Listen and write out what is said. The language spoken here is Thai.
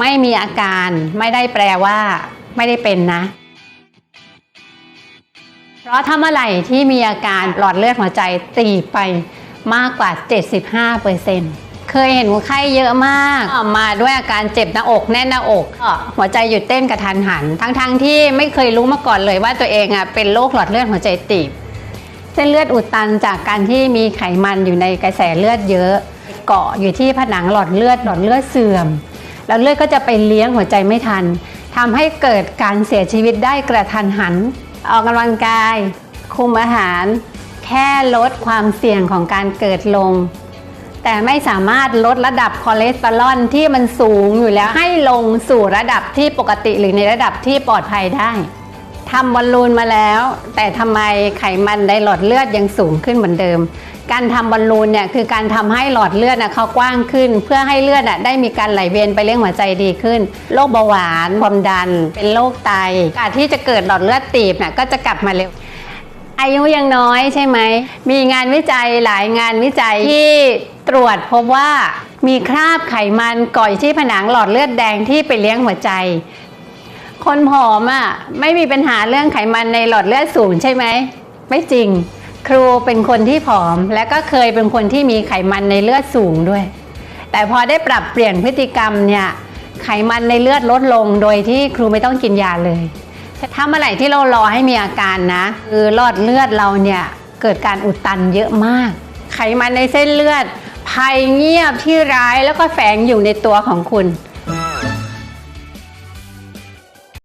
ไม่มีอาการไม่ได้แปลว่าไม่ได้เป็นนะ เพราะถ้าเมื่อไหร่ที่มีอาการหลอดเลือดหัวใจตีไปมากกว่า 75เปอร์เซ็นต์เคยเห็นคนไข้เยอะมาก มาด้วยอาการเจ็บหน้าอกแน่นหน้าอกหัวใจหยุดเต้นกระทันหัน ทั้งๆที่ไม่เคยรู้มาก่อนเลยว่าตัวเองอะเป็นโรคหลอดเลือดหัวใจตีบ เส้นเลือดอุดตันจากการที่มีไขมันอยู่ในกระแสเลือดเยอะ เกาะอยู่ที่ผนังหลอดเลือดหลอดเลือดเสื่อม แล้วเลือดก็จะไปเลี้ยงหัวใจไม่ทันทำให้เกิดการเสียชีวิตได้กระทันหัน ออกกำลังกาย คุมอาหาร แค่ลดความเสี่ยงของการเกิดลง แต่ไม่สามารถลดระดับคอเลสเตอรอลที่มันสูงอยู่แล้วให้ลงสู่ระดับที่ปกติหรือในระดับที่ปลอดภัยได้ ทำบอลลูนมาแล้ว แต่ทำไมไขมันในหลอดเลือดยังสูงขึ้นเหมือนเดิม การทำบอลลูนเนี่ยคือการทำให้หลอดเลือดนะเขากว้างขึ้น เพื่อให้เลือดน่ะได้มีการไหลเวียนไปเลี้ยงหัวใจดีขึ้นโรคเบาหวานความดัน เป็นโรคไตกาสที่จะเกิดหลอดเลือดตีบน่ะก็จะกลับมาเร็วอายุยังน้อยใช่ไหม มีงานวิจัยหลายงานวิจัยที่ตรวจพบว่ามีคราบไขมันเก่อยที่ผนังหลอดเลือดแดงที่ไปเลี้ยงหัวใจ คนผอมอะไม่มีปัญหาเรื่องไขมันในหลอดเลือดสูงใช่ไหม ไม่จริง ครูเป็นคนที่ผอม และก็เคยเป็นคนที่มีไขมันในเลือดสูงด้วย แต่พอได้ปรับเปลี่ยนพฤติกรรมเนี่ยไขมันในเลือดลดลงโดยที่ครูไม่ต้องกินยาเลย ถ้าเมื่อไหร่ที่เรารอให้มีอาการนะ คือหลอดเลือดเราเนี่ยเกิดการอุดตันเยอะมาก ไขมันในเส้นเลือดภัยเงียบที่ร้ายแล้วก็แฝงอยู่ในตัวของคุณ